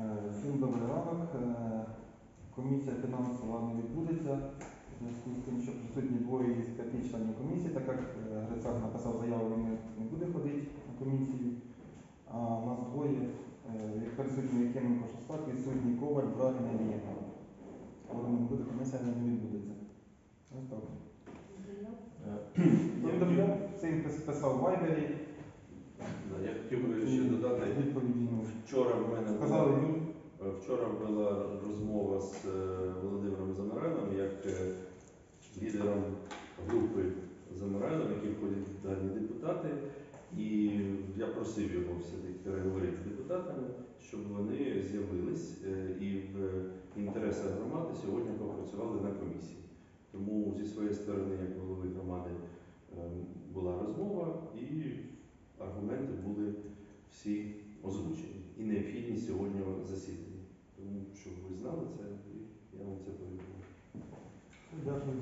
Е, Всім добрий ранок. Е, Комісія фінансова не відбудеться. В зв'язку з тим, що присутні двоє із п'яти членів комісії, так як е, Грицак написав заяву, він не- буде ходити на комісію. А у нас двоє, як присутні Якименко Шостак, відсутні Коваль, Брат і Надієнко. Коли не буде, комісія не відбудеться. Ось так. Я я цим писав в Вайбері, Я хотів би ще вчора в мене була, вчора була розмова з е, Володимиром Замараном, як е, лідером групи Замараном, які входять дані депутати. І я просив його все-таки переговорити з депутатами, щоб вони з'явились е, і в інтересах громади сьогодні попрацювали на комісії. Тому зі своєї сторони, як голови громади, була розмова і аргументи були всі озвучені. І сьогодні засідання. Тому, щоб ви знали це, я вам це повідомив. Дякую.